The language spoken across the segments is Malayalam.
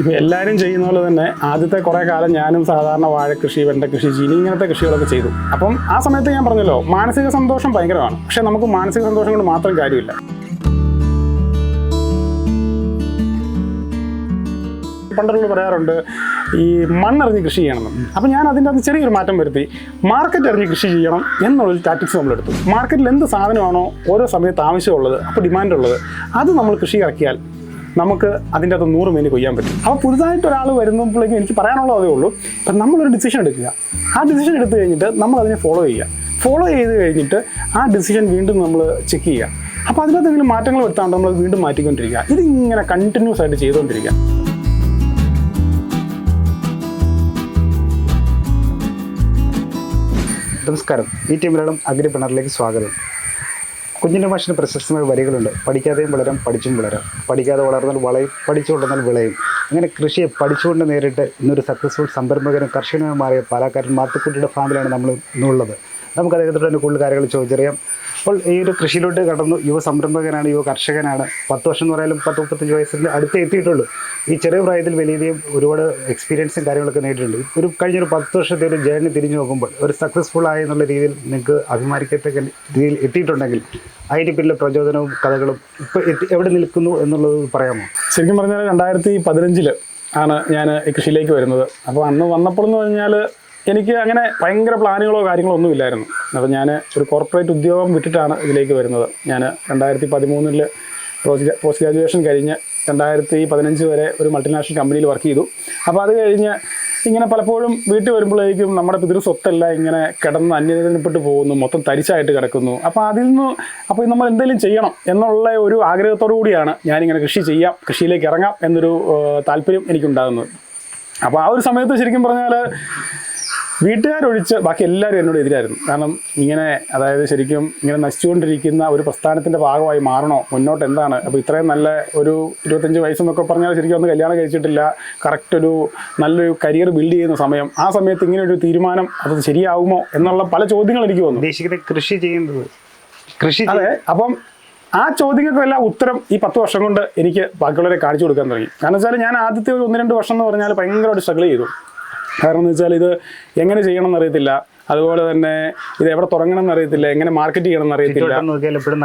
ഇപ്പോൾ എല്ലാവരും ചെയ്യുന്ന പോലെ തന്നെ ആദ്യത്തെ കുറേ കാലം ഞാനും സാധാരണ വാഴ കൃഷി വെണ്ട കൃഷി ചീനി ഇങ്ങനത്തെ കൃഷികളൊക്കെ ചെയ്തു. അപ്പം ആ സമയത്ത് ഞാൻ പറഞ്ഞല്ലോ മാനസിക സന്തോഷം ഭയങ്കരമാണ്. പക്ഷേ നമുക്ക് മാനസിക സന്തോഷം കൊണ്ട് മാത്രം കാര്യമില്ല. പണ്ടുള്ള പറയാറുണ്ട് ഈ മണ്ണറിഞ്ഞ് കൃഷി ചെയ്യണമെന്ന് അപ്പം ഞാൻ അതിന്റെ അത് ചെറിയൊരു മാറ്റം വരുത്തി. മാർക്കറ്റ് അറിഞ്ഞ് കൃഷി ചെയ്യണം എന്നുള്ളൊരു ടാറ്റിക്സ് നമ്മളെടുത്തു മാർക്കറ്റിൽ എന്ത് സാധനമാണോ ഓരോ സമയത്ത് ആവശ്യമുള്ളത് അപ്പോൾ ഡിമാൻഡ് ഉള്ളത് അത് നമ്മൾ കൃഷി ഇറക്കിയാൽ നമുക്ക് അതിന്റെ അകത്ത് നൂറ് മീൻ കൊയ്യാൻ പറ്റും. അപ്പോൾ പുതുതായിട്ട് ഒരാൾ വരുമ്പോഴേക്കും എനിക്ക് പറയാനുള്ളത് അതേ ഉള്ളൂ ഇപ്പം നമ്മളൊരു ഡിസിഷൻ എടുക്കുക. ആ ഡിസിഷൻ എടുത്തു കഴിഞ്ഞിട്ട് നമ്മൾ അതിനെ ഫോളോ ചെയ്യുക. ഫോളോ ചെയ്ത് കഴിഞ്ഞിട്ട് ആ ഡിസിഷൻ വീണ്ടും നമ്മൾ ചെക്ക് ചെയ്യുക. അപ്പോൾ അതിനകത്ത് എന്തെങ്കിലും മാറ്റങ്ങൾ വരുത്താണ്ട് നമ്മൾ വീണ്ടും മാറ്റിക്കൊണ്ടിരിക്കുക. ഇതിങ്ങനെ കണ്ടിന്യൂസ് ആയിട്ട് ചെയ്തുകൊണ്ടിരിക്കുക. നമസ്കാരം. ഈ ടീം മലയാളം അഗ്രി പിണറിലേക്ക് സ്വാഗതം. കുഞ്ഞിന്റെ ഭാഷന് പ്രശസ്തമായ വരികളുണ്ട്. പഠിക്കാതെയും വളരാം പഠിച്ചും വളരാം. പഠിക്കാതെ വളർന്നാൽ വളയും പഠിച്ചു വളർന്നാൽ വിളയും. അങ്ങനെ കൃഷിയെ പഠിച്ചുകൊണ്ട് നേരിട്ട് ഇന്നൊരു സക്സസ്ഫുൾ സംരംഭകനും കർഷകനുമായി മാറിയ പാലക്കാരൻ മാത്തുക്കുട്ടിയുടെ ഫാമിലാണ് നമ്മൾ ഇന്നുള്ളത്. നമുക്ക് അദ്ദേഹത്തോട് തന്നെ കൂടുതൽ കാര്യങ്ങൾ ചോദിച്ചറിയാം. അപ്പോൾ ഈ ഒരു കൃഷിയിലോട്ട് കടന്നു. യുവ സംരംഭകനാണ് യുവ കർഷകനാണ്. പത്ത് വർഷം എന്ന് പറയാലും പത്ത് മുപ്പത്തഞ്ച് വയസ്സിൽ അടുത്ത് എത്തിയിട്ടുള്ളൂ. ഈ ചെറിയ പ്രായത്തിൽ വലിയധികം ഒരുപാട് എക്സ്പീരിയൻസും കാര്യങ്ങളൊക്കെ നേടിയിട്ടുണ്ട് ഒരു കഴിഞ്ഞൊരു പത്ത് വർഷത്തെ ഒരു ജേർണി തിരിഞ്ഞു നോക്കുമ്പോൾ ഒരു സക്സസ്ഫുൾ ആയി എന്നുള്ള രീതിയിൽ നിങ്ങൾക്ക് അഭിമാനിക്കത്തക്ക രീതിയിൽ എത്തിയിട്ടുണ്ടെങ്കിൽ അതിന്റെ പിന്നിലെ പ്രചോദനവും കഥകളും ഇപ്പോൾ എവിടെ നിൽക്കുന്നു എന്നുള്ളത് പറയാമോ? ശരിക്കും പറഞ്ഞാൽ രണ്ടായിരത്തി പതിനഞ്ചിൽ ആണ് ഞാൻ ഈ കൃഷിയിലേക്ക് വരുന്നത്. അപ്പോൾ അന്ന് വന്നപ്പോൾ എന്ന് പറഞ്ഞാൽ എനിക്ക് അങ്ങനെ ഭയങ്കര പ്ലാനുകളോ കാര്യങ്ങളോ ഒന്നും ഇല്ലായിരുന്നു. അപ്പോൾ ഞാൻ ഒരു കോർപ്പറേറ്റ് ഉദ്യോഗം വിട്ടിട്ടാണ് ഇതിലേക്ക് വരുന്നത്. ഞാൻ രണ്ടായിരത്തി പതിമൂന്നിൽ പോസ്റ്റ് ഗ്രാജുവേഷൻ കഴിഞ്ഞ് രണ്ടായിരത്തി പതിനഞ്ച് വരെ ഒരു മൾട്ടിനാഷണൽ കമ്പനിയിൽ വർക്ക് ചെയ്തു. അപ്പോൾ അത് കഴിഞ്ഞ് ഇങ്ങനെ പലപ്പോഴും വീട്ടിൽ വരുമ്പോഴേക്കും നമ്മുടെ പിതൃ സ്വത്തല്ല ഇങ്ങനെ കിടന്ന് അന്യതപ്പെട്ട് പോകുന്നു മൊത്തം തരിച്ചായിട്ട് കിടക്കുന്നു. അപ്പോൾ അതിൽ നിന്ന് അപ്പോൾ നമ്മൾ എന്തെങ്കിലും ചെയ്യണം എന്നുള്ള ഒരു ആഗ്രഹത്തോടു കൂടിയാണ് ഞാനിങ്ങനെ കൃഷി ചെയ്യാം കൃഷിയിലേക്ക് ഇറങ്ങാം എന്നൊരു താല്പര്യം എനിക്കുണ്ടാകുന്നത്. അപ്പോൾ ആ ഒരു സമയത്ത് ശരിക്കും പറഞ്ഞാൽ വീട്ടുകാരൊഴിച്ച് ബാക്കി എല്ലാവരും എന്നോട് എതിരായിരുന്നു. കാരണം ഇങ്ങനെ അതായത് ശരിക്കും ഇങ്ങനെ നശിച്ചുകൊണ്ടിരിക്കുന്ന ഒരു പ്രസ്ഥാനത്തിന്റെ ഭാഗമായി മാറണോ മുന്നോട്ട് എന്താണ്? അപ്പോൾ ഇത്രയും നല്ല ഒരു ഇരുപത്തഞ്ച് വയസ്സെന്നൊക്കെ പറഞ്ഞാൽ ശരിക്കും ഒന്ന് കല്യാണം കഴിച്ചിട്ടില്ല. കറക്റ്റ് ഒരു നല്ലൊരു കരിയർ ബിൽഡ് ചെയ്യുന്ന സമയം. ആ സമയത്ത് ഇങ്ങനെ ഒരു തീരുമാനം അത് ശരിയാവുമോ എന്നുള്ള പല ചോദ്യങ്ങൾ എനിക്ക് വന്നു. ഉദ്ദേശിക്കുന്നത് കൃഷി ചെയ്യുന്നത്. കൃഷി അതെ അപ്പം ആ ചോദ്യങ്ങൾക്കെല്ലാം ഉത്തരം ഈ പത്ത് വർഷം കൊണ്ട് എനിക്ക് ബാക്കിയുള്ളവരെ കാണിച്ചു കൊടുക്കാൻ തുടങ്ങി. കാരണം വെച്ചാൽ ഞാൻ ആദ്യത്തെ ഒരു ഒന്ന് രണ്ട് വർഷം എന്ന് പറഞ്ഞാൽ ഭയങ്കരമായിട്ട് സ്ട്രഗിൾ ചെയ്തു. കാരണം എന്ന് വെച്ചാൽ ഇത് എങ്ങനെ ചെയ്യണം എന്നറിയത്തില്ല. അതുപോലെ തന്നെ ഇത് എവിടെ തുടങ്ങണം എന്നറിയത്തില്ല. എങ്ങനെ മാർക്കറ്റ് ചെയ്യണം എന്നറിയത്തില്ല.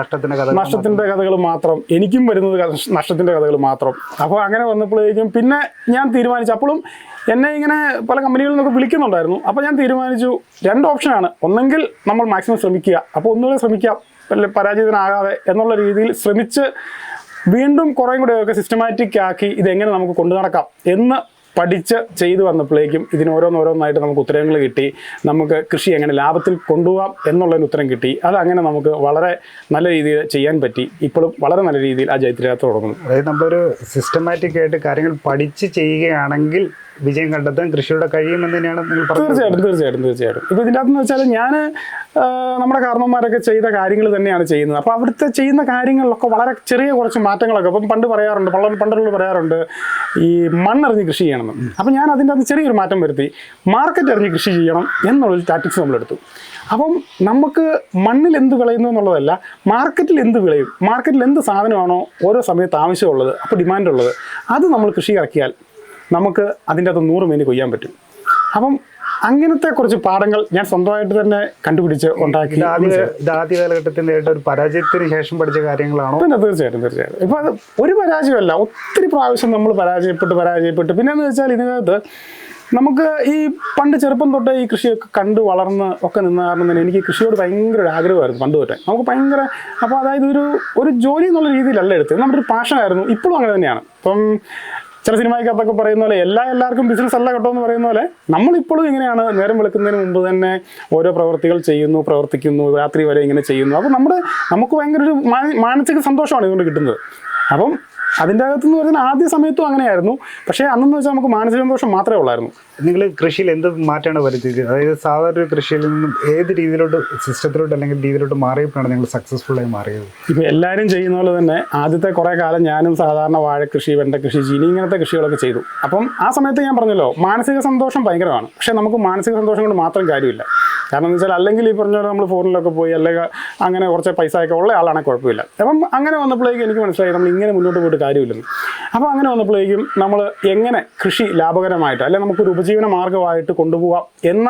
നഷ്ടത്തിന്റെ കഥ നഷ്ടത്തിന്റെ കഥകൾ മാത്രം. എനിക്കും വരുന്നത് നഷ്ടത്തിന്റെ കഥകൾ മാത്രം. അപ്പോൾ അങ്ങനെ വന്നപ്പോഴേക്കും പിന്നെ ഞാൻ തീരുമാനിച്ചു. അപ്പോഴും എന്നെ ഇങ്ങനെ പല കമ്പനികളിൽ നിന്നൊക്കെ വിളിക്കുന്നുണ്ടായിരുന്നു. അപ്പോൾ ഞാൻ തീരുമാനിച്ചു രണ്ട് ഓപ്ഷനാണ് ഒന്നെങ്കിൽ നമ്മൾ മാക്സിമം ശ്രമിക്കുക. അപ്പോൾ ഒന്നുകൂടെ ശ്രമിക്കാം. പരാജയത്തിനാകാതെ എന്നുള്ള രീതിയിൽ ശ്രമിച്ച് വീണ്ടും കുറേ കൂടെയൊക്കെ സിസ്റ്റമാറ്റിക് ആക്കി ഇതെങ്ങനെ നമുക്ക് കൊണ്ടു നടക്കാം എന്ന് പഠിച്ച് ചെയ്തു വന്നപ്പോഴേക്കും ഇതിന് ഓരോന്നോരോന്നായിട്ട് നമുക്ക് ഉത്തരങ്ങൾ കിട്ടി. നമുക്ക് കൃഷി എങ്ങനെ ലാഭത്തിൽ കൊണ്ടുപോകാം എന്നുള്ളതിന് ഉത്തരം കിട്ടി. അതങ്ങനെ നമുക്ക് വളരെ നല്ല രീതിയിൽ ചെയ്യാൻ പറ്റി. ഇപ്പോഴും വളരെ നല്ല രീതിയിൽ ആ ജൈത്രയാത്ര തുടങ്ങുന്നു. അതായത് നമ്മളൊരു സിസ്റ്റമാറ്റിക് ആയിട്ട് കാര്യങ്ങൾ പഠിച്ച് ചെയ്യുകയാണെങ്കിൽ വിജയം കണ്ടെത്താൻ കൃഷിയുടെ കഴിയുമെന്ന് തന്നെയാണ് തീർച്ചയായിട്ടും തീർച്ചയായിട്ടും തീർച്ചയായിട്ടും. ഇപ്പൊ ഇതിന്റെ അകത്തെന്ന് വെച്ചാൽ ഞാൻ നമ്മുടെ കാരണവന്മാരൊക്കെ ചെയ്ത കാര്യങ്ങൾ തന്നെയാണ് ചെയ്യുന്നത്. അപ്പോൾ അവിടുത്തെ ചെയ്യുന്ന കാര്യങ്ങളിലൊക്കെ വളരെ ചെറിയ കുറച്ച് മാറ്റങ്ങളൊക്കെ ഇപ്പം പണ്ട് പറയാറുണ്ട് പള്ള പണ്ടുള്ള പറയാറുണ്ട് ഈ മണ്ണെറിഞ്ഞ് കൃഷി ചെയ്യണമെന്ന്. അപ്പം ഞാൻ അതിന്റെ അകത്ത് ചെറിയൊരു മാറ്റം വരുത്തി. മാർക്കറ്റ് എറിഞ്ഞ് കൃഷി ചെയ്യണം എന്നുള്ളൊരു ടാറ്റിക്സ് നമ്മളെടുത്തു അപ്പം നമുക്ക് മണ്ണിൽ എന്ത് വിളയുന്നു എന്നുള്ളതല്ല മാർക്കറ്റിൽ എന്ത് വിളയും മാർക്കറ്റിൽ എന്ത് സാധനമാണോ ഓരോ സമയത്ത് ആവശ്യമുള്ളത് അപ്പോൾ ഡിമാൻഡ് ഉള്ളത് അത് നമ്മൾ കൃഷി ഇറക്കിയാൽ നമുക്ക് അതിന്റെ അകത്ത് നൂറ് മേനി കൊയ്യാൻ പറ്റും. അപ്പം അങ്ങനത്തെ കുറച്ച് പാഠങ്ങൾ ഞാൻ സ്വന്തമായിട്ട് തന്നെ കണ്ടുപിടിച്ച് ഉണ്ടാക്കി ആദ്യ കാലഘട്ടത്തിന്റെ ഒരു പരാജയത്തിന് ശേഷം പഠിച്ച കാര്യങ്ങളാണോ? പിന്നെ തീർച്ചയായിട്ടും തീർച്ചയായിട്ടും. ഇപ്പം അത് ഒരു പരാജയമല്ല ഒത്തിരി പ്രാവശ്യം നമ്മൾ പരാജയപ്പെട്ട് പരാജയപ്പെട്ട്. പിന്നെ എന്ന് വെച്ചാൽ ഇതിനകത്ത് നമുക്ക് ഈ പണ്ട് ചെറുപ്പം തൊട്ടേ ഈ കൃഷിയൊക്കെ കണ്ട് വളർന്ന് ഒക്കെ നിന്ന കാരണം തന്നെ എനിക്ക് കൃഷിയോട് ഭയങ്കര ഒരു ആഗ്രഹമായിരുന്നു പണ്ട് തൊട്ടേ. നമുക്ക് ഭയങ്കര അപ്പോൾ അതായത് ഒരു ഒരു ജോലി എന്നുള്ള രീതിയിലല്ല എടുത്തത്. നമ്മുടെ ഒരു പാഷനായിരുന്നു. ഇപ്പോഴും അങ്ങനെ തന്നെയാണ്. ഇപ്പം ചില സിനിമയ്ക്കകത്തൊക്കെ പറയുന്ന പോലെ എല്ലാ എല്ലാവർക്കും ബിസിനസ് അല്ല കേട്ടോ എന്ന് പറയുന്ന പോലെ നമ്മളിപ്പോഴും ഇങ്ങനെയാണ് നേരം വെളുക്കുന്നതിന് മുമ്പ് തന്നെ ഓരോ പ്രവർത്തികൾ ചെയ്യുന്നു പ്രവർത്തിക്കുന്നു രാത്രി വരെ ഇങ്ങനെ ചെയ്യുന്നു. അപ്പോൾ നമ്മുടെ നമുക്ക് ഭയങ്കര ഒരു മാനസിക സന്തോഷമാണ് ഇതുകൊണ്ട് കിട്ടുന്നത്. അപ്പം അതിന്റെ അകത്തെന്ന് പറഞ്ഞാൽ ആദ്യ സമയത്തും അങ്ങനെയായിരുന്നു. പക്ഷേ അന്നെന്ന് വെച്ചാൽ നമുക്ക് മാനസിക സന്തോഷം മാത്രമേ ഉള്ളായിരുന്നു. നിങ്ങൾ കൃഷിയിൽ എന്ത് മാറ്റമാണ് വരുത്തിയത്? അതായത് സാധാരണ ഒരു കൃഷിയിൽ നിന്നും ഏത് രീതിയിലോട്ട് സിസ്റ്റത്തിലോട്ട് അല്ലെങ്കിൽ രീതിയിലോട്ട് മാറിയപ്പോഴാണ് നിങ്ങൾ സക്സസ്ഫുൾ ആയി മാറിയത്? ഇപ്പോൾ എല്ലാവരും ചെയ്യുന്ന പോലെ തന്നെ ആദ്യത്തെ കുറേ കാലം ഞാനും സാധാരണ വാഴ കൃഷി വെണ്ട കൃഷി ചീനി ഇങ്ങനത്തെ കൃഷികളൊക്കെ ചെയ്തു. അപ്പം ആ സമയത്ത് ഞാൻ പറഞ്ഞല്ലോ മാനസിക സന്തോഷം ഭയങ്കരമാണ്. പക്ഷേ നമുക്ക് മാനസിക സന്തോഷം കൊണ്ട് മാത്രം കാര്യമില്ല. കാരണം എന്ന് വെച്ചാൽ അല്ലെങ്കിൽ ഈ പറഞ്ഞ പോലെ നമ്മൾ ഫോണിലൊക്കെ പോയി അല്ലെങ്കിൽ അങ്ങനെ കുറച്ച് പൈസ ഒക്കെ ഉള്ള ആളാണെങ്കിൽ കുഴപ്പമില്ല. അപ്പം അങ്ങനെ വന്നപ്പോഴേക്കും എനിക്ക് മനസ്സിലായി നമ്മൾ ഇങ്ങനെ മുന്നോട്ട് പോയിട്ട് കാര്യമില്ലെന്ന് അപ്പോൾ അങ്ങനെ വന്നപ്പോഴേക്കും നമ്മൾ എങ്ങനെ കൃഷി ലാഭകരമായിട്ട് അല്ലെങ്കിൽ നമുക്കൊരു ഉപജീവന മാർഗമായിട്ട് കൊണ്ടുപോകാം എന്ന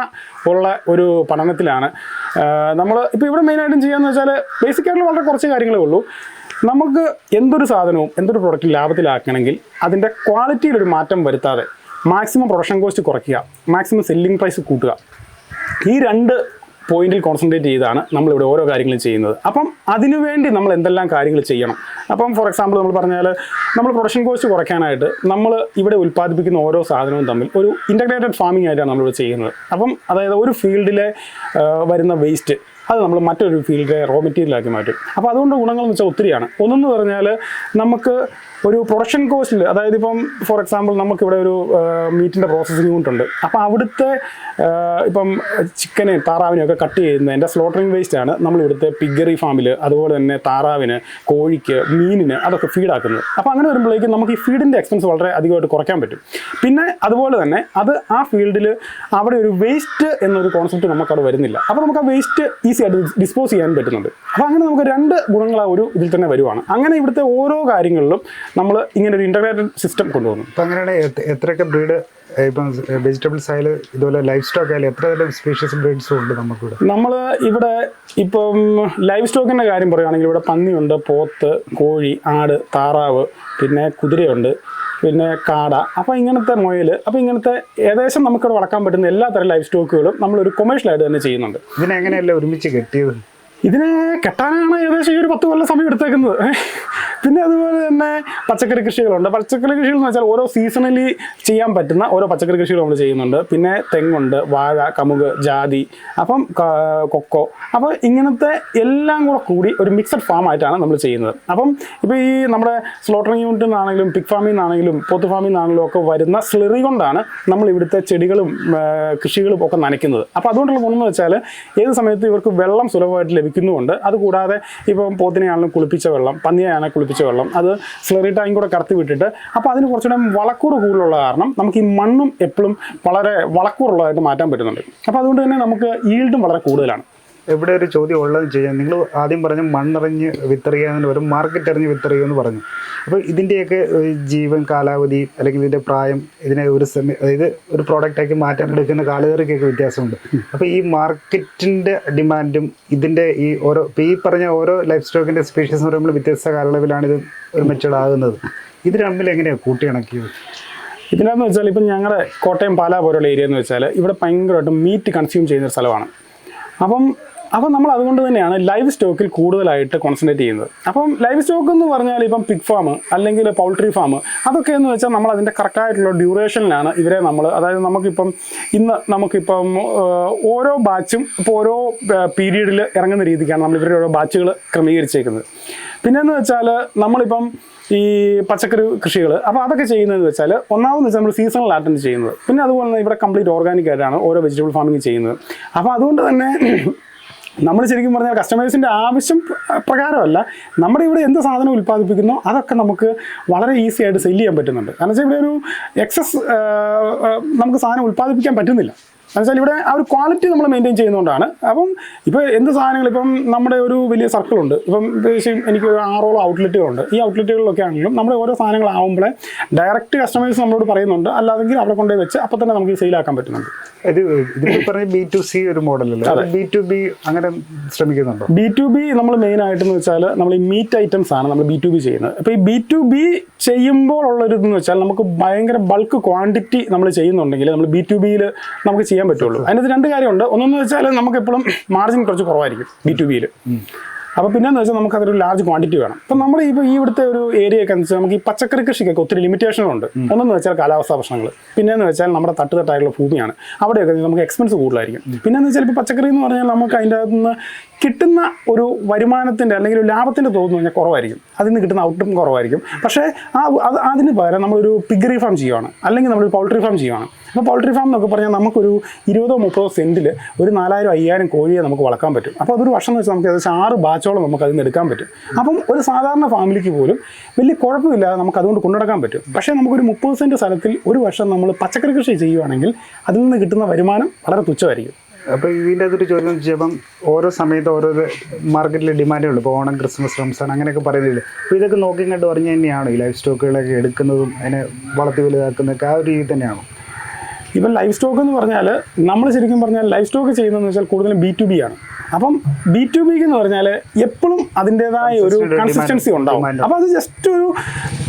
ഉള്ള ഒരു പഠനത്തിലാണ്. നമ്മൾ ഇപ്പോൾ ഇവിടെ മെയിനായിട്ടും ചെയ്യാന്ന് വെച്ചാൽ ബേസിക്കായിട്ടുള്ള വളരെ കുറച്ച് കാര്യങ്ങളേ ഉള്ളൂ. നമുക്ക് എന്തൊരു സാധനവും എന്തൊരു പ്രൊഡക്റ്റ് ലാഭത്തിലാക്കണമെങ്കിൽ അതിന്റെ ക്വാളിറ്റിയിലൊരു മാറ്റം വരുത്താതെ മാക്സിമം പ്രൊഡക്ഷൻ കോസ്റ്റ് കുറയ്ക്കുക മാക്സിമം സെല്ലിംഗ് പ്രൈസ് കൂട്ടുക. ഈ രണ്ട് പോയിന്റിൽ കോൺസെൻട്രേറ്റ് ചെയ്താണ് നമ്മളിവിടെ ഓരോ കാര്യങ്ങളും ചെയ്യുന്നത്. അപ്പം അതിനുവേണ്ടി നമ്മൾ എന്തെല്ലാം കാര്യങ്ങൾ ചെയ്യണം? അപ്പം ഫോർ എക്സാമ്പിൾ നമ്മൾ പറഞ്ഞാൽ നമ്മൾ പ്രൊഡക്ഷൻ കോസ്റ്റ് കുറയ്ക്കാനായിട്ട് നമ്മൾ ഇവിടെ ഉൽപ്പാദിപ്പിക്കുന്ന ഓരോ സാധനവും തമ്മിൽ ഒരു ഇന്റഗ്രേറ്റഡ് ഫാമിംഗ് ആയിട്ടാണ് നമ്മളിവിടെ ചെയ്യുന്നത്. അപ്പം അതായത് ഒരു ഫീൽഡിലെ വരുന്ന വേസ്റ്റ് അത് നമ്മൾ മറ്റൊരു ഫീൽഡിലെ റോ മെറ്റീരിയലാക്കി മാറ്റും. അപ്പോൾ അതുകൊണ്ട് ഗുണങ്ങൾ എന്ന് വെച്ചാൽ ഒത്തിരിയാണ്. ഒന്നെന്ന് പറഞ്ഞാൽ നമുക്ക് ഒരു പ്രൊഡക്ഷൻ കോസ്റ്റിൽ അതായത് ഇപ്പം ഫോർ എക്സാമ്പിൾ നമുക്കിവിടെ ഒരു മീറ്റിന്റെ പ്രോസസ്സിംഗ് യൂണിറ്റ് ഉണ്ട്. അവിടുത്തെ ഇപ്പം ചിക്കനെ താറാവിനെ ഒക്കെ കട്ട് ചെയ്യുന്നതിന്റെ സ്ലോട്ടറിങ് വേസ്റ്റ് ആണ് നമ്മൾ ഇവിടുത്തെ പിഗറി ഫാമിൽ അതുപോലെ തന്നെ താറാവിന് കോഴിക്ക് മീനിന് അതൊക്കെ ഫീഡാക്കുന്നത് അപ്പോൾ അങ്ങനെ വരുമ്പോഴേക്കും നമുക്ക് ഈ ഫീഡിന്റെ എക്സ്പെൻസ് വളരെ അധികമായിട്ട് കുറയ്ക്കാൻ പറ്റും. പിന്നെ അതുപോലെ തന്നെ അത് ആ ഫീൽഡിൽ അവിടെ ഒരു വേസ്റ്റ് എന്നൊരു കോൺസെപ്റ്റ് നമുക്കവിടെ വരുന്നില്ല. അപ്പോൾ നമുക്ക് ആ വേസ്റ്റ് ഈസി ആയിട്ട് ഡിസ്പോസ് ചെയ്യാൻ പറ്റുന്നുണ്ട്. അപ്പോൾ അങ്ങനെ നമുക്ക് രണ്ട് ഗുണങ്ങൾ ആ ഒരു ഇതിൽ തന്നെ വരുവാണ്. അങ്ങനെ ഇവിടുത്തെ ഓരോ കാര്യങ്ങളിലും നമ്മൾ ഇങ്ങനെ ഒരു ഇന്റഗ്രേറ്റഡ് സിസ്റ്റം കൊണ്ടുവന്നു. അപ്പം അങ്ങനെയാണ് എത്ര- എത്രയൊക്കെ ബ്രീഡ് ഇപ്പം വെജിറ്റബിൾസ് ആയാലും ഇതുപോലെ ലൈഫ് സ്റ്റോക്ക് ആയാലും എത്ര തരം സ്പീഷ്യസ് ബ്രീഡ്സും ഉണ്ട് നമുക്കിവിടെ? നമ്മൾ ഇവിടെ ഇപ്പം ലൈഫ് സ്റ്റോക്കിന്റെ കാര്യം പറയുകയാണെങ്കിൽ ഇവിടെ പന്നിയുണ്ട് പോത്ത് കോഴി ആട് താറാവ് പിന്നെ കുതിരയുണ്ട് പിന്നെ കാട. അപ്പോൾ ഇങ്ങനത്തെ മുയൽ അപ്പോൾ ഇങ്ങനത്തെ ഏകദേശം നമുക്കിവിടെ വളർക്കാൻ പറ്റുന്ന എല്ലാ തരം ലൈഫ് സ്റ്റോക്കുകളും നമ്മളൊരു കൊമേഴ്ഷ്യലായിട്ട് തന്നെ ചെയ്യുന്നുണ്ട്. ഇതിനെ ഇതിനെങ്ങനെയല്ല ഒരുമിച്ച് കെട്ടിയത്? ഇതിനെ കെട്ടാനാണ് ഏകദേശം ഈ ഒരു പത്ത് കൊല്ലം സമയം എടുത്തേക്കുന്നത്. പിന്നെ അതുപോലെ തന്നെ പച്ചക്കറി കൃഷികളുണ്ട്. പച്ചക്കറി കൃഷികൾ എന്ന് വെച്ചാൽ ഓരോ സീസണലി ചെയ്യാൻ പറ്റുന്ന ഓരോ പച്ചക്കറി കൃഷികൾ നമ്മൾ ചെയ്യുന്നുണ്ട്. പിന്നെ തെങ്ങുണ്ട് വാഴ കമുക് ജാതി അപ്പം കൊക്കോ. അപ്പോൾ ഇങ്ങനത്തെ എല്ലാം കൂടെ കൂടി ഒരു മിക്സഡ് ഫാം ആയിട്ടാണ് നമ്മൾ ചെയ്യുന്നത്. അപ്പം ഇപ്പോൾ ഈ നമ്മുടെ സ്ലോട്ടറിംഗ് യൂണിറ്റിൽ നിന്നാണെങ്കിലും പിക് ഫാമിൽ നിന്നാണെങ്കിലും പോത്ത് ഫാമിൽ നിന്നാണെങ്കിലും ഒക്കെ വരുന്ന സ്ലിറി കൊണ്ടാണ് നമ്മൾ ഇവിടുത്തെ ചെടികളും കൃഷികളും ഒക്കെ നനയ്ക്കുന്നത്. അപ്പോൾ അതുകൊണ്ടുള്ള ഗുണം എന്ന് വെച്ചാൽ ഏത് സമയത്ത് ഇവർക്ക് വെള്ളം സുലഭമായിട്ട് ലഭിക്കുന്നുമുണ്ട്. അതുകൂടാതെ ഇപ്പം പോത്തിനെയാണെങ്കിലും കുളിപ്പിച്ച വെള്ളം പന്നിയെയാണെങ്കിൽ കുളിപ്പിച്ച വെള്ളം. അത് സ്ലറി ടാങ്ക് കൂടെ കടത്തി വിട്ടിട്ട്. അപ്പോൾ അതിന് കുറച്ചുകൂടെ വളക്കൂറ് കൂടുതലുള്ള കാരണം നമുക്ക് ഈ മണ്ണും എപ്പോഴും വളരെ വളക്കൂറുള്ളതായിട്ട് മാറ്റാൻ പറ്റുന്നുണ്ട്. അപ്പോൾ അതുകൊണ്ട് തന്നെ നമുക്ക് ഈൽഡും വളരെ കൂടുതലാണ്. ഇവിടെ ഒരു ചോദ്യം ഉള്ളതെന്ന് ചെയ്യാൻ? നിങ്ങൾ ആദ്യം പറഞ്ഞ മണ്ണെറിഞ്ഞ് വിത്തെറിയാന്ന് വരും മാർക്കറ്റ് എറിഞ്ഞ് വിത്തെറിയുമെന്ന് പറഞ്ഞു. അപ്പോൾ ഇതിന്റെയൊക്കെ ജീവൻ കാലാവധി അല്ലെങ്കിൽ ഇതിന്റെ പ്രായം ഇതിനെ ഒരു സമയം അതായത് ഒരു പ്രോഡക്റ്റാക്കി മാറ്റാൻ എടുക്കുന്ന കാലയളവിലേക്കൊക്കെ വ്യത്യാസമുണ്ട്. അപ്പോൾ ഈ മാർക്കറ്റിന്റെ ഡിമാൻഡും ഇതിന്റെ ഈ ഓരോ ഇപ്പോൾ ഈ പറഞ്ഞ ഓരോ ലൈഫ് സ്റ്റോക്കിന്റെ സ്പീഷീസ് എന്ന് പറയുമ്പോൾ വ്യത്യസ്ത കാലയളവിലാണ് ഇത് ഒരു മെച്ചടാകുന്നത് ഇത് തമ്മിൽ എങ്ങനെയാണ് കൂട്ടിയിണക്കിയത്? ഇതിനകത്ത് വെച്ചാൽ ഇപ്പം ഞങ്ങളുടെ കോട്ടയം പാലാ പോലുള്ള ഏരിയ എന്ന് വെച്ചാൽ ഇവിടെ ഭയങ്കരമായിട്ടും മീറ്റ് കൺസ്യൂം ചെയ്യുന്ന ഒരു സ്ഥലമാണ്. അപ്പം അപ്പം നമ്മൾ അതുകൊണ്ട് തന്നെയാണ് ലൈവ് സ്റ്റോക്കിൽ കൂടുതലായിട്ട് കോൺസെൻട്രേറ്റ് ചെയ്യുന്നത്. അപ്പം ലൈവ് സ്റ്റോക്ക് എന്ന് പറഞ്ഞാൽ ഇപ്പം പിഗ് ഫാം അല്ലെങ്കിൽ പൗൾട്രി ഫാം അതൊക്കെ എന്ന് വെച്ചാൽ നമ്മൾ അതിന്റെ കറക്റ്റായിട്ടുള്ള ഡ്യൂറേഷനിലാണ് ഇവരെ നമ്മൾ അതായത് നമുക്കിപ്പം ഇന്ന് നമുക്കിപ്പം ഓരോ ബാച്ചും ഇപ്പോൾ ഓരോ പീരീഡിൽ ഇറങ്ങുന്ന രീതിക്കാണ് നമ്മൾ ഇവരുടെ ഓരോ ബാച്ചുകൾ ക്രമീകരിച്ചേക്കുന്നത്. പിന്നെയെന്ന് വെച്ചാൽ നമ്മളിപ്പം ഈ പച്ചക്കറി കൃഷികൾ അപ്പോൾ അതൊക്കെ ചെയ്യുന്നതെന്ന് വെച്ചാൽ ഒന്നാമതെന്ന് വെച്ചാൽ നമ്മൾ സീസണൽ അറ്റൻഡ് ചെയ്യുന്നത്. പിന്നെ അതുപോലെ തന്നെ ഇവിടെ കംപ്ലീറ്റ് ഓർഗാനിക് ആയിട്ടാണ് ഓരോ വെജിറ്റബിൾ ഫാമിംഗ് ചെയ്യുന്നത്. അപ്പോൾ അതുകൊണ്ട് തന്നെ നമ്മൾ ശരിക്കും പറഞ്ഞാൽ കസ്റ്റമേഴ്സിന്റെ ആവശ്യം പ്രകാരമല്ല. നമ്മുടെ ഇവിടെ എന്ത് സാധനം ഉൽപ്പാദിപ്പിക്കുന്നോ അതൊക്കെ നമുക്ക് വളരെ ഈസി ആയിട്ട് സെല്ല് ചെയ്യാൻ പറ്റുന്നുണ്ട്. കാരണം വെച്ചാൽ ഇവിടെ ഒരു എക്സസ് നമുക്ക് സാധനം ഉൽപ്പാദിപ്പിക്കാൻ പറ്റുന്നില്ല. എന്നുവെച്ചാൽ ഇവിടെ ആ ഒരു ക്വാളിറ്റി നമ്മൾ മെയിന്റെയിൻ ചെയ്യുന്നതുകൊണ്ടാണ് അപ്പം ഇപ്പോൾ എന്ത് സാധനങ്ങൾ ഇപ്പം നമ്മുടെ ഒരു വലിയ സർക്കിളുണ്ട് ഇപ്പം ഏകദേശം എനിക്ക് ഒരു ആറോളം ഔട്ട്ലെറ്റുകളുണ്ട് ഈ ഔട്ട്ലെറ്റുകളിലൊക്കെ ആണെങ്കിലും നമ്മുടെ ഓരോ സാധനങ്ങളാവുമ്പോഴേ ഡയറക്റ്റ് കസ്റ്റമേഴ്സ് നമ്മളോട് പറയുന്നുണ്ട്. അല്ലാതെങ്കിൽ അവിടെ കൊണ്ടുപോയി വെച്ച് അപ്പം തന്നെ നമുക്ക് സെയിലാക്കാൻ പറ്റുന്നുണ്ട്. ഇത് ഇതിപ്പോൾ പറഞ്ഞ ബി ടു സി ഒരു മോഡലല്ലേ ബി ടു ബി അങ്ങനെ ശ്രമിക്കുന്നുണ്ടോ? ബി ടു ബി നമ്മൾ മെയിൻ ആയിട്ടെന്ന് വെച്ചാൽ നമ്മൾ ഈ മീറ്റ് ഐറ്റംസ് ആണ് നമ്മൾ ബി ടു ബി ചെയ്യുന്നത്. അപ്പോൾ ഈ ബി ടു ബി ചെയ്യുമ്പോൾ ഉള്ളൊരു ഇതെന്ന് വെച്ചാൽ നമുക്ക് ഭയങ്കര ബൾക്ക് ക്വാണ്ടിറ്റി നമ്മൾ ചെയ്യുന്നുണ്ടെങ്കിൽ നമ്മൾ ബി ടു ബിയിൽ നമുക്ക് ചെയ്യാൻ പറ്റുള്ളൂ. അതിനകത്ത് രണ്ട് കാര്യമുണ്ട്. ഒന്നെന്ന് വെച്ചാൽ നമുക്ക് എപ്പോഴും മാർജിൻ കുറച്ച് കുറവായിരിക്കും ബി ടു ബിയിൽ അപ്പോൾ പിന്നെന്ന് വെച്ചാൽ നമുക്ക് അതൊരു ലാർജ് ക്വാണ്ടിറ്റി വേണം. അപ്പം നമ്മൾ ഇപ്പോൾ ഈ ഇവിടുത്തെ ഒരു ഏരിയ ഒക്കെ എന്ന് വെച്ചാൽ നമുക്ക് ഈ പച്ചക്കറി കൃഷിക്കൊക്കെ ഒത്തിരി ലിമിറ്റേഷനുണ്ട് ഒന്നെന്ന് വെച്ചാൽ കാലാവസ്ഥാ പ്രശ്നങ്ങൾ പിന്നെന്ന് വെച്ചാൽ നമ്മുടെ തട്ടുതട്ടായിട്ടുള്ള ഭൂമിയാണ്. അവിടെയൊക്കെ നമുക്ക് എക്സ്പെൻസ് കൂടുതലായിരിക്കും. പിന്നെന്ന് വെച്ചാൽ ഇപ്പോൾ പച്ചക്കറി എന്ന് പറഞ്ഞാൽ നമുക്ക് അതിന്റെ അകത്ത് നിന്ന് കിട്ടുന്ന ഒരു വരുമാനത്തിന്റെ അല്ലെങ്കിൽ ഒരു ലാഭത്തിന്റെ തോന്നു കഴിഞ്ഞാൽ കുറവായിരിക്കും. അതിൽ നിന്ന് കിട്ടുന്ന ഔട്ടും കുറവായിരിക്കും. പക്ഷേ ആ അത് അതിന് പകരം നമ്മളൊരു പിഗറി ഫാം ചെയ്യുവാണ്. അല്ലെങ്കിൽ നമ്മളൊരു പൗൾട്രി ഫാം ചെയ്യുവാണ്. അപ്പോൾ പൗൾട്രി ഫാം എന്നൊക്കെ പറഞ്ഞാൽ നമുക്കൊരു ഇരുപതോ മുപ്പതോ സെന്റിൽ ഒരു നാലായിരം അയ്യായിരം കോഴിയെ നമുക്ക് വളർക്കാൻ പറ്റും. അപ്പോൾ അതൊരു വർഷം എന്ന് വെച്ചാൽ നമുക്ക് ഏകദേശം ആറ് ബാച്ചോളം നമുക്ക് അതിൽ നിന്ന് എടുക്കാൻ പറ്റും. അപ്പം ഒരു സാധാരണ ഫാമിലിക്ക് പോലും വലിയ കുഴപ്പമില്ലാതെ നമുക്ക് അതുകൊണ്ട് കൊണ്ടുനടക്കാൻ പറ്റും. പക്ഷേ നമുക്കൊരു മുപ്പത് സെന്റ് സ്ഥലത്തിൽ ഒരു വർഷം നമ്മൾ പച്ചക്കറി കൃഷി ചെയ്യുവാണെങ്കിൽ അതിൽ നിന്ന് കിട്ടുന്ന വരുമാനം വളരെ തുച്ഛമായിരിക്കും. അപ്പോൾ ഇതിന്റെ അകത്തൊരു ചോദ്യം എന്ന് വെച്ചാൽ ഇപ്പം ഓരോ സമയത്ത് ഓരോ ഡിമാൻഡേ ഉള്ളൂ. ഇപ്പോൾ ഓണം ക്രിസ്മസ് റംസാൻ അങ്ങനെയൊക്കെ പറയുന്നില്ലേ? അപ്പോൾ ഇതൊക്കെ നോക്കി കണ്ട് പറഞ്ഞു തന്നെയാണോ ഈ ലൈഫ് സ്റ്റോക്കുകളൊക്കെ എടുക്കുന്നതും അതിനെ വളർത്തി വലുതാക്കുന്നതൊക്കെ ആ ഒരു രീതി തന്നെയാണോ? ഇപ്പം ലൈഫ് സ്റ്റോക്ക് എന്ന് പറഞ്ഞാൽ നമ്മൾ ശരിക്കും പറഞ്ഞാൽ ലൈഫ് സ്റ്റോക്ക് ചെയ്യുന്നതെന്ന് വെച്ചാൽ കൂടുതലും ബി ടു ബി ആണ്. അപ്പം ബി ടു ബിക്ക് എന്ന് പറഞ്ഞാൽ എപ്പോഴും അതിന്റെതായ ഒരു കൺസിസ്റ്റൻസി ഉണ്ടാവും. അപ്പം അപ്പോൾ അത് ജസ്റ്റ് ഒരു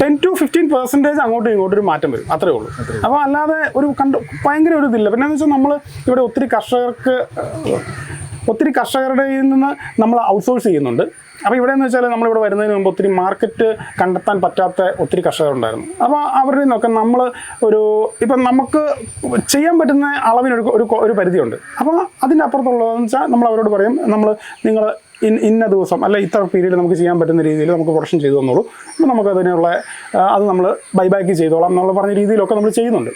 ടെൻ ടു ഫിഫ്റ്റീൻ പെർസെന്റേജ് അങ്ങോട്ടും ഇങ്ങോട്ടും ഒരു മാറ്റം വരും. അത്രേ ഉള്ളൂ. അപ്പോൾ അല്ലാതെ ഒരു കണ്ട് ഭയങ്കര ഒരു ഇതില്ല. പിന്നെ എന്ന് വെച്ചാൽ നമ്മൾ ഇവിടെ ഒത്തിരി കർഷകർക്ക് ഒത്തിരി കർഷകരുടെ നിന്ന് നമ്മൾ ഔട്ട്സോഴ്സ് ചെയ്യുന്നുണ്ട്. അപ്പോൾ ഇവിടെ എന്ന് വെച്ചാൽ നമ്മളിവിടെ വരുന്നതിന് മുമ്പ് ഒത്തിരി മാർക്കറ്റ് കണ്ടെത്താൻ പറ്റാത്ത ഒത്തിരി കർഷകരുണ്ടായിരുന്നു. അപ്പോൾ അവരുടെ നിന്നൊക്കെ നമ്മൾ ഒരു ഇപ്പം നമുക്ക് ചെയ്യാൻ പറ്റുന്ന അളവിനൊരു ഒരു ഒരു പരിധിയുണ്ട്. അപ്പോൾ അതിന്റെ അപ്പുറത്തുള്ളതെന്ന് വെച്ചാൽ നമ്മൾ അവരോട് പറയും നമ്മൾ നിങ്ങൾ ഇന്ന ദിവസം അല്ല ഇത്ര പീരീഡ് നമുക്ക് ചെയ്യാൻ പറ്റുന്ന രീതിയിൽ നമുക്ക് പ്രൊഡക്ഷൻ ചെയ്തു തന്നോളൂ. അപ്പോൾ നമുക്ക് അതിനുള്ള അത് നമ്മൾ ബൈബാക്ക് ചെയ്തോളാം എന്നുള്ള പറഞ്ഞ രീതിയിലൊക്കെ നമ്മൾ ചെയ്യുന്നുണ്ട്.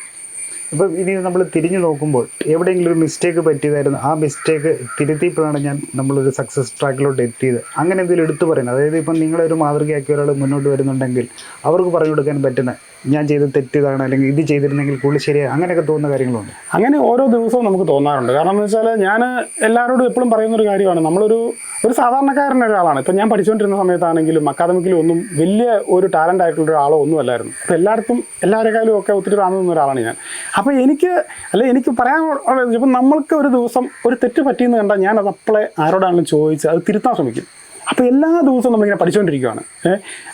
അപ്പം ഇനി നമ്മൾ തിരിഞ്ഞു നോക്കുമ്പോൾ എവിടെയെങ്കിലും ഒരു മിസ്റ്റേക്ക് പറ്റിയതായിരുന്നു. ആ മിസ്റ്റേക്ക് തിരുത്തിയപ്പോഴാണ് ഞാൻ നമ്മളൊരു സക്സസ് ട്രാക്കിലോട്ട് എത്തിയത്. അങ്ങനെ എന്തെങ്കിലും എടുത്തു പറയുന്നത്. അതായത് ഇപ്പം നിങ്ങളൊരു മാതൃകയാക്കി ഒരാൾ മുന്നോട്ട് വരുന്നുണ്ടെങ്കിൽ അവർക്ക് പറഞ്ഞു കൊടുക്കാൻ പറ്റുന്ന ഞാൻ ചെയ്ത് തെറ്റിയതാണ് അല്ലെങ്കിൽ ഇത് ചെയ്തിരുന്നെങ്കിൽ കൂടുതൽ ശരിയാണ് അങ്ങനെയൊക്കെ തോന്നുന്ന കാര്യങ്ങളുണ്ട്. അങ്ങനെ ഓരോ ദിവസവും നമുക്ക് തോന്നാറുണ്ട്. കാരണം എന്ന് വെച്ചാൽ ഞാൻ എല്ലാവരോടും എപ്പോഴും പറയുന്നൊരു കാര്യമാണ്. നമ്മളൊരു ഒരു സാധാരണക്കാരൻ ഒരാളാണ്. ഇപ്പം ഞാൻ പഠിച്ചുകൊണ്ടിരുന്ന സമയത്താണെങ്കിലും അക്കാദമിക്കിലും ഒന്നും വലിയ ഒരു ടാലന്റ് ആയിട്ടുള്ള ഒരാളോ ഒന്നും അല്ലായിരുന്നു. അപ്പം എല്ലായിടത്തും എല്ലാവരെക്കാളും ഒക്കെ ഒത്തിരി താഴ്ന്നു ഒരാളാണ് ഞാൻ. അപ്പോൾ എനിക്ക് അല്ലെ എനിക്ക് പറയാൻ ഇപ്പം നമ്മൾക്ക് ഒരു ദിവസം ഒരു തെറ്റ് പറ്റിയെന്ന് കണ്ടാൽ ഞാൻ അത് അപ്പോളെ ആരോടാണെങ്കിലും ചോദിച്ച് അത് തിരുത്താൻ ശ്രമിക്കും. അപ്പോൾ എല്ലാ ദിവസവും നമ്മളിങ്ങനെ പഠിച്ചുകൊണ്ടിരിക്കുകയാണ്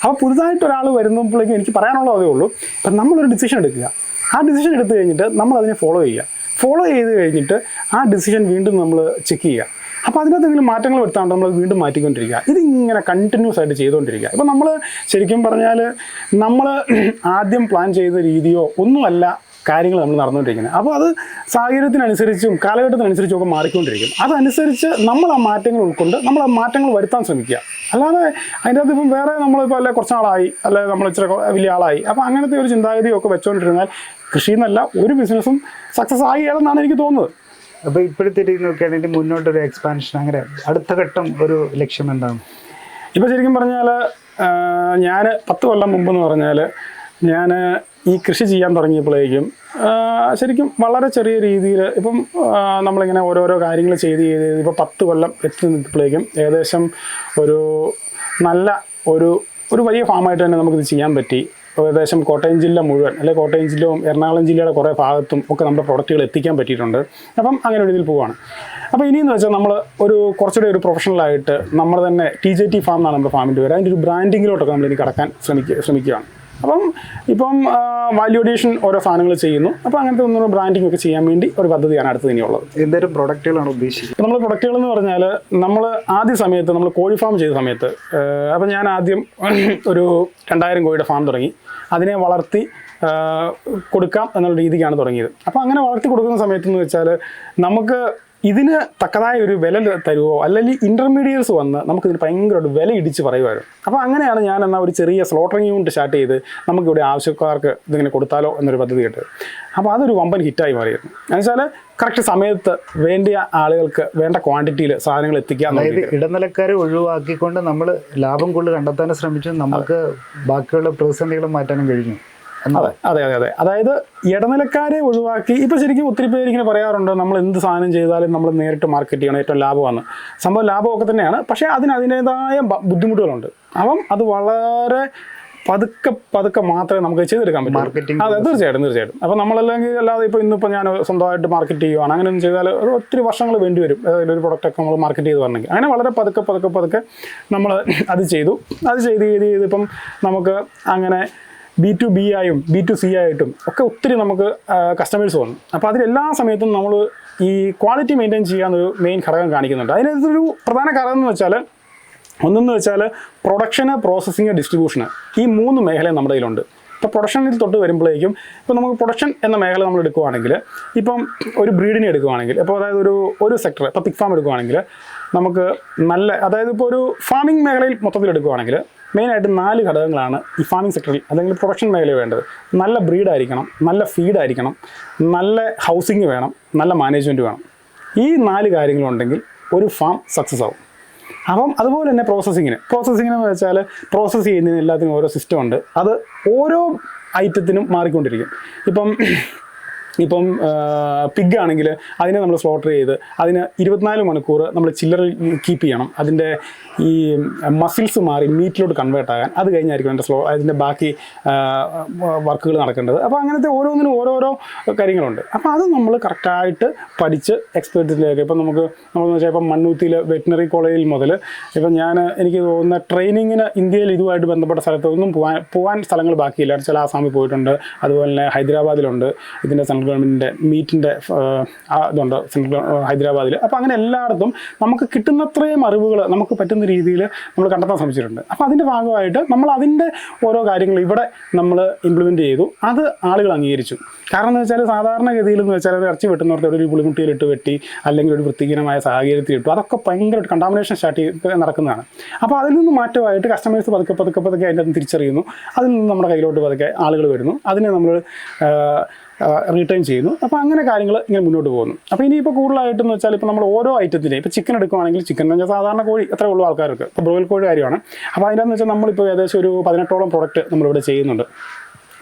അപ്പോൾ പുതുതായിട്ട് ഒരാൾ വരുമ്പോഴേക്കും എനിക്ക് പറയാനുള്ളത് അതേ ഉള്ളൂ. അപ്പം നമ്മളൊരു ഡിസിഷൻ എടുക്കുക. ആ ഡിസിഷൻ എടുത്തു കഴിഞ്ഞിട്ട് നമ്മൾ അതിനെ ഫോളോ ചെയ്യുക. ഫോളോ ചെയ്ത് കഴിഞ്ഞിട്ട് ആ ഡിസിഷൻ വീണ്ടും നമ്മൾ ചെക്ക് ചെയ്യുക. അപ്പോൾ അതിനകത്ത് എന്തെങ്കിലും മാറ്റങ്ങൾ വരുത്താണ്ട് നമ്മൾ വീണ്ടും മാറ്റിക്കൊണ്ടിരിക്കുക. ഇതിങ്ങനെ കണ്ടിന്യൂസ് ആയിട്ട് ചെയ്തുകൊണ്ടിരിക്കുക. ഇപ്പോൾ നമ്മൾ ശരിക്കും പറഞ്ഞാൽ നമ്മൾ ആദ്യം പ്ലാൻ ചെയ്ത രീതിയോ ഒന്നുമല്ല കാര്യങ്ങൾ നമ്മൾ നടന്നുകൊണ്ടിരിക്കുന്നത്. അപ്പോൾ അത് സാഹചര്യത്തിനനുസരിച്ചും കാലഘട്ടത്തിനനുസരിച്ചും ഒക്കെ മാറിക്കൊണ്ടിരിക്കും. അതനുസരിച്ച് നമ്മൾ ആ മാറ്റങ്ങൾ ഉൾക്കൊണ്ട് നമ്മൾ ആ മാറ്റങ്ങൾ വരുത്താൻ ശ്രമിക്കുക. അല്ലാതെ അതിന്റെ അകത്ത് ഇപ്പം വേറെ നമ്മളിപ്പോൾ അല്ലെ കുറച്ച് നാളായി അല്ലെ നമ്മൾ ഇച്ചിരി വലിയ ആളായി. അപ്പോൾ അങ്ങനത്തെ ഒരു ചിന്താഗതിയൊക്കെ വെച്ചുകൊണ്ടിരുന്നാൽ കൃഷിയിൽ നിന്നല്ല ഒരു ബിസിനസ്സും സക്സസ് ആയി എന്നാണ് എനിക്ക് തോന്നുന്നത്. അപ്പോൾ ഇപ്പോഴത്തെ രീതി നോക്കുകയാണെങ്കിൽ മുന്നോട്ടൊരു എക്സ്പാൻഷൻ അങ്ങനെ അടുത്ത ഘട്ടം ഒരു ലക്ഷ്യം എന്താണ്? ഇപ്പോൾ ശരിക്കും പറഞ്ഞാൽ ഞാൻ പത്ത് കൊല്ലം മുമ്പ് എന്ന് പറഞ്ഞാൽ ഞാൻ ഈ കൃഷി ചെയ്യാൻ തുടങ്ങിയപ്പോഴേക്കും ശരിക്കും വളരെ ചെറിയ രീതിയിൽ ഇപ്പം നമ്മളിങ്ങനെ ഓരോരോ കാര്യങ്ങൾ ചെയ്ത് ചെയ്ത് ചെയ്ത് ഇപ്പോൾ പത്ത് കൊല്ലം എത്തി നിൽക്കുമ്പോഴേക്കും ഏകദേശം ഒരു നല്ല ഒരു ഒരു വലിയ ഫാമായിട്ട് തന്നെ നമുക്കിത് ചെയ്യാൻ പറ്റി. ഏകദേശം കോട്ടയം ജില്ല മുഴുവൻ അല്ലെങ്കിൽ കോട്ടയം ജില്ലയും എറണാകുളം ജില്ലയുടെ കുറേ ഭാഗത്തും ഒക്കെ നമ്മുടെ പ്രൊഡക്റ്റുകൾ എത്തിക്കാൻ പറ്റിയിട്ടുണ്ട്. അപ്പം അങ്ങനെ ഒരു ഇതിൽ പോവുകയാണ് അപ്പോൾ ഇനിയെന്ന് വെച്ചാൽ നമ്മൾ ഒരു കുറച്ചുകൂടി ഒരു പ്രൊഫഷണലായിട്ട് നമ്മൾ തന്നെ ടി ജെ ടി ഫാം എന്നാണ് നമ്മുടെ ഫാമിന്റെ പേര്. അതിന്റെ ഒരു ബ്രാൻഡിങ്ങിലോട്ടൊക്കെ നമ്മൾ ഇനി കടക്കാൻ ശ്രമിക്കുക ശ്രമിക്കുകയാണ്. അപ്പം ഇപ്പം വാല്യൂ അഡീഷൻ ഓരോ സാധനങ്ങൾ ചെയ്യുന്നു. അപ്പോൾ അങ്ങനത്തെ ഒന്നും ബ്രാൻഡിംഗ് ഒക്കെ ചെയ്യാൻ വേണ്ടി ഒരു പദ്ധതിയാണ് അടുത്ത് ഇനിയുള്ളത് എന്തേലും പ്രൊഡക്റ്റുകളാണ് ഉദ്ദേശിക്കുന്നത് നമ്മൾ പ്രൊഡക്റ്റുകൾ എന്ന് പറഞ്ഞാൽ നമ്മൾ ആദ്യ സമയത്ത് നമ്മൾ കോഴി ഫാം ചെയ്ത സമയത്ത് അപ്പം ഞാൻ ആദ്യം ഒരു രണ്ടായിരം കോഴിയുടെ ഫാം തുടങ്ങി. അതിനെ വളർത്തി കൊടുക്കാം എന്നുള്ള രീതിക്കാണ് തുടങ്ങിയത്. അപ്പോൾ അങ്ങനെ വളർത്തി കൊടുക്കുന്ന സമയത്ത് എന്ന് വെച്ചാൽ നമുക്ക് ഇതിന് തക്കതായ ഒരു വില തരുമോ അല്ലെങ്കിൽ ഇന്റർമീഡിയറ്റ്സ് വന്ന് നമുക്കിതിന് ഭയങ്കരമായിട്ട് വില ഇടിച്ച് പറയുമായിരുന്നു അപ്പോൾ അങ്ങനെയാണ് ഞാൻ എന്നാൽ ഒരു ചെറിയ സ്ലോട്ടറിങ് യൂണിറ്റ് സ്റ്റാർട്ട് ചെയ്ത് നമുക്കിവിടെ ആവശ്യക്കാർക്ക് ഇതിങ്ങനെ കൊടുത്താലോ എന്നൊരു പദ്ധതി കേട്ട് അപ്പോൾ അതൊരു വമ്പൻ ഹിറ്റായി മാറിയിരുന്നു. എന്നുവെച്ചാൽ കറക്റ്റ് സമയത്ത് വേണ്ടിയ ആളുകൾക്ക് വേണ്ട ക്വാണ്ടിറ്റിയിൽ സാധനങ്ങൾ എത്തിക്കുക അതായത് ഇടനിലക്കാരെ ഒഴിവാക്കിക്കൊണ്ട് നമ്മൾ ലാഭം കൂടുതൽ കണ്ടെത്താനും ശ്രമിച്ചു നമുക്ക് ബാക്കിയുള്ള പ്രതിസന്ധികളും മാറ്റാനും കഴിഞ്ഞു. അതെ അതെ അതെ അതെ. അതായത് ഇടനിലക്കാരെ ഒഴിവാക്കി ഇപ്പൊ ശരിക്കും ഒത്തിരി പേര് ഇങ്ങനെ പറയാറുണ്ട് നമ്മൾ എന്ത് സാധനം ചെയ്താലും നമ്മൾ നേരിട്ട് മാർക്കറ്റ് ചെയ്യണം ഏറ്റവും ലാഭമാണ്. സംഭവം ലാഭമൊക്കെ തന്നെയാണ് പക്ഷേ അതിന് അതിന്റെതായ ബുദ്ധിമുട്ടുകളുണ്ട്. അപ്പം അത് വളരെ പതുക്കെ പതുക്കെ മാത്രമേ നമുക്ക് ചെയ്തെടുക്കാൻ പറ്റൂ. മാർക്കറ്റിംഗ് അതെ തീർച്ചയായിട്ടും തീർച്ചയായിട്ടും. അപ്പോൾ നമ്മളല്ലെങ്കിൽ അല്ലാതെ ഇപ്പോൾ ഇന്നിപ്പോൾ ഞാൻ സ്വന്തമായിട്ട് മാർക്കറ്റ് ചെയ്യുവാണ്. അങ്ങനെ ഒന്നും ചെയ്താൽ ഒരു ഒത്തിരി വർഷങ്ങൾ വേണ്ടി വരും. ഏതെങ്കിലും ഒരു പ്രൊഡക്റ്റൊക്കെ നമ്മൾ മാർക്കറ്റ് ചെയ്ത് വരണമെങ്കിൽ. അങ്ങനെ വളരെ പതുക്കെ പതുക്കെ പതുക്കെ നമ്മൾ അത് ചെയ്തു. അത് ചെയ്ത് ചെയ്ത് ചെയ്ത് ഇപ്പം നമുക്ക് അങ്ങനെ ബി ടു ബി ആയും ബി ടു സി ആയിട്ടും ഒക്കെ ഒത്തിരി നമുക്ക് കസ്റ്റമേഴ്സ് വന്നു. അപ്പോൾ അതിലെല്ലാ സമയത്തും നമ്മൾ ഈ ക്വാളിറ്റി മെയിന്റെയിൻ ചെയ്യാന്നൊരു മെയിൻ ഘടകം കാണിക്കുന്നുണ്ട്. അതിനൊരു പ്രധാന ഘടകം എന്ന് വെച്ചാൽ ഒന്നെന്ന് വെച്ചാൽ പ്രൊഡക്ഷന് പ്രോസസ്സിങ് ഡിസ്ട്രിബ്യൂഷന് ഈ മൂന്ന് മേഖല നമ്മുടെ കയ്യിലുണ്ട്. ഇപ്പോൾ പ്രൊഡക്ഷനിൽ തൊട്ട് വരുമ്പോഴേക്കും ഇപ്പോൾ നമുക്ക് പ്രൊഡക്ഷൻ എന്ന മേഖല നമ്മൾ എടുക്കുവാണെങ്കിൽ ഇപ്പം ഒരു ബ്രീഡിനെ എടുക്കുവാണെങ്കിൽ ഇപ്പോൾ അതായത് ഒരു ഒരു സെക്ടർ ഇപ്പോൾ പിക് ഫാം എടുക്കുവാണെങ്കിൽ നമുക്ക് നല്ല അതായത് ഇപ്പോൾ ഒരു ഫാമിംഗ് മേഖലയിൽ മൊത്തത്തിൽ എടുക്കുവാണെങ്കിൽ മെയിനായിട്ട് നാല് ഘടകങ്ങളാണ് ഈ ഫാമിംഗ് സെക്ടറിൽ അല്ലെങ്കിൽ പ്രൊഡക്ഷൻ മേഖല വേണ്ടത്. നല്ല ബ്രീഡായിരിക്കണം നല്ല ഫീഡായിരിക്കണം നല്ല ഹൗസിംഗ് വേണം നല്ല മാനേജ്മെന്റ് വേണം. ഈ നാല് കാര്യങ്ങളുണ്ടെങ്കിൽ ഒരു ഫാം സക്സസ് ആവും. അപ്പം അതുപോലെ തന്നെ പ്രോസസ്സിങ്ങിന് പ്രോസസ്സിങ്ങിന് എന്ന് വെച്ചാൽ പ്രോസസ്സ് ചെയ്യുന്നതിന് എല്ലാത്തിനും ഓരോ സിസ്റ്റം ഉണ്ട്. അത് ഓരോ ഐറ്റത്തിനും മാറിക്കൊണ്ടിരിക്കും. ഇപ്പം ഇപ്പം പിഗ് ആണെങ്കിൽ അതിനെ നമ്മൾ സ്ലോട്ടർ ചെയ്ത് അതിന് ഇരുപത്തിനാല് മണിക്കൂർ നമ്മൾ ചില്ലറിൽ കീപ്പ് ചെയ്യണം. അതിന്റെ ഈ മസിൽസ് മാറി മീറ്റിലോട്ട് കൺവേർട്ട് ആകാൻ. അത് കഴിഞ്ഞായിരിക്കും അതിന്റെ സ്ലോ അതിന്റെ ബാക്കി വർക്കുകൾ നടക്കേണ്ടത്. അപ്പോൾ അങ്ങനത്തെ ഓരോന്നിനും ഓരോരോ കാര്യങ്ങളുണ്ട്. അപ്പോൾ അത് നമ്മൾ കറക്റ്റായിട്ട് പഠിച്ച് എക്സ്പേർട്ടിലേക്ക് ഇപ്പം നമുക്ക് നമ്മളെന്ന് വെച്ചാൽ ഇപ്പം മണ്ണൂത്തിയിൽ വെറ്റിനറി കോളേജിൽ മുതൽ ഇപ്പം ഞാൻ എനിക്ക് തോന്നുന്ന ട്രെയിനിങ്ങിന് ഇന്ത്യയിൽ ഇതുമായിട്ട് ബന്ധപ്പെട്ട സ്ഥലത്തൊന്നും പോകാൻ പോകാൻ സ്ഥലങ്ങൾ ബാക്കിയില്ല. ചില ആസാമിൽ പോയിട്ടുണ്ട്. അതുപോലെ തന്നെ ഹൈദരാബാദിലുണ്ട്. ഇതിന്റെ സെൻട്രൽ ഗവൺമെന്റിന്റെ മീറ്റിന്റെ ഇതുണ്ട് സെൻട്രൽ ഹൈദരാബാദിൽ അപ്പോൾ അങ്ങനെ എല്ലായിടത്തും നമുക്ക് കിട്ടുന്നത്രയും അറിവുകൾ നമുക്ക് പറ്റുന്ന രീതിയിൽ നമ്മൾ കണ്ടെത്താൻ ശ്രമിച്ചിട്ടുണ്ട്. അപ്പോൾ അതിന്റെ ഭാഗമായിട്ട് നമ്മൾ അതിന്റെ ഓരോ കാര്യങ്ങൾ ഇവിടെ നമ്മൾ ഇംപ്ലിമെന്റ് ചെയ്തു. അത് ആളുകൾ അംഗീകരിച്ചു. കാരണം എന്ന് വെച്ചാൽ സാധാരണഗതിയിൽ എന്ന് വെച്ചാൽ അത് ഇറച്ചി വെട്ടുന്നവർക്ക് ഒരു പുളിമുട്ടിയിലിട്ട് വെട്ടി അല്ലെങ്കിൽ ഒരു വൃത്തിഹീനമായ സാഹചര്യത്തിൽ ഇട്ടു. അതൊക്കെ ഭയങ്കര കണ്ടാമിനേഷൻ സ്റ്റാർട്ട് ചെയ്ത് നടക്കുന്നതാണ്. അപ്പോൾ അതിൽ നിന്ന് മാറ്റമായിട്ട് കസ്റ്റമേഴ്സ് പതുക്കെ പതുക്കെ പതുക്കെ അതിന്റെ തിരിച്ചറിയുന്നു. അതിൽ നിന്ന് നമ്മുടെ കയ്യിലോട്ട് പതുക്കെ ആളുകൾ വരുന്നു. അതിനെ നമ്മൾ റീറ്റൈൻ ചെയ്യുന്നു. അപ്പോൾ അങ്ങനെ കാര്യങ്ങൾ ഇങ്ങനെ മുന്നോട്ട് പോകുന്നു. അപ്പോൾ ഇനി ഇനിയിപ്പോൾ കൂടുതലായിട്ടെന്ന് വെച്ചാൽ ഇപ്പോൾ നമ്മൾ ഓരോ ഐറ്റത്തിന്റെ ഇപ്പോൾ ചിക്കൻ എടുക്കുവാണെങ്കിൽ ചിക്കൻ എന്ന് വെച്ചാൽ സാധാരണ കോഴി അത്രേ ഉള്ളൂ ആൾക്കാർക്ക്. ഇപ്പോൾ ബ്രോയിൽ കോഴി കാര്യമാണ്. അപ്പോൾ അതിന്റെ വെച്ചാൽ നമ്മളിപ്പോൾ ഏകദേശം ഒരു പതിനെട്ടോളം പ്രൊഡക്റ്റ് നമ്മളിവിടെ ചെയ്യുന്നുണ്ട്.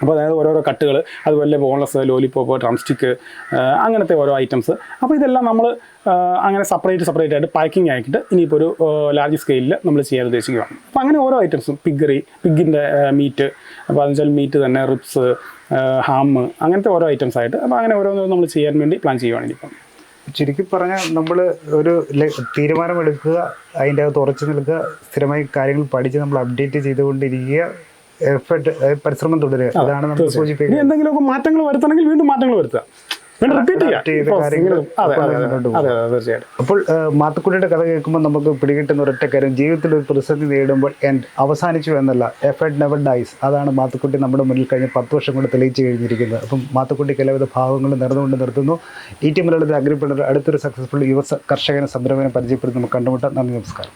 അപ്പോൾ അതായത് ഓരോരോ കട്ടുകൾ അതുപോലെ ബോൺലെസ് ലോലിപ്പോപ്പ് ഡ്രംസ്റ്റിക്ക് അങ്ങനത്തെ ഓരോ ഐറ്റംസ് അപ്പോൾ ഇതെല്ലാം നമ്മൾ അങ്ങനെ സെപ്പറേറ്റ് സെപ്പറേറ്റ് ആയിട്ട് പാക്കിംഗ് ആക്കിയിട്ട് ഇനിയിപ്പോൾ ഒരു ലാർജ് സ്കെയിലിൽ നമ്മൾ ചെയ്യാൻ ഉദ്ദേശിക്കുകയാണ് അപ്പോൾ അങ്ങനെ ഓരോ ഐറ്റംസും പിഗ്ഗറി പിഗിന്റെ മീറ്റ് അപ്പോൾ അതെന്ന് വെച്ചാൽ മീറ്റ് തന്നെ റിപ്സ് ഹാം അങ്ങനത്തെ ഓരോ ഐറ്റംസ് ആയിട്ട്. അപ്പോൾ അങ്ങനെ ഓരോന്നും നമ്മൾ ചെയ്യാൻ വേണ്ടി പ്ലാൻ ചെയ്യുവാണ് ഇനിയിപ്പം ചുരുക്കി പറഞ്ഞാൽ നമ്മൾ ഒരു തീരുമാനമെടുക്കുക അതിന്റെ അകത്ത് ഉറച്ചു നിൽക്കുക സ്ഥിരമായി കാര്യങ്ങൾ പഠിച്ച് നമ്മൾ അപ്ഡേറ്റ് ചെയ്തുകൊണ്ടിരിക്കുക എഫർട്ട് പരിശ്രമം തുടരുക. അതാണ് നമ്മൾ സൂചിപ്പിക്കുന്നത്. എന്തെങ്കിലുമൊക്കെ മാറ്റങ്ങൾ വരുത്തണമെങ്കിൽ വീണ്ടും മാറ്റങ്ങൾ വരുത്തുക. തീർച്ചയായിട്ടും. അപ്പോൾ മാത്തുക്കുട്ടിയുടെ കഥ കേൾക്കുമ്പോൾ നമുക്ക് പിടികിട്ടുന്ന ഒരൊറ്റ കാര്യം. ജീവിതത്തിൽ ഒരു പ്രതിസന്ധി നേരിടുമ്പോൾ എൻഡ് അവസാനിച്ചു എന്നല്ല എഫർട്ട് നെവർ ഡൈസ് അതാണ് മാത്തുക്കുട്ടി നമ്മുടെ മുന്നിൽ കഴിഞ്ഞ പത്ത് വർഷം കൊണ്ട് തെളിയിച്ചു കഴിഞ്ഞിരിക്കുന്നത്. അപ്പം മാത്തുക്കുട്ടി എല്ലാവിധ ഭാവങ്ങളും നിറന്നുകൊണ്ട് നിർത്തുന്നു. ഈ ടി മലയാളത്തിൽ അഗ്രിപ്പെടുന്ന അടുത്തൊരു സക്സസ്ഫുൾ യുവ കർഷകനെ സംരംഭനെ പരിചയപ്പെടുത്തി നമുക്ക് കണ്ടുമുട്ടാം. നന്ദി നമസ്കാരം.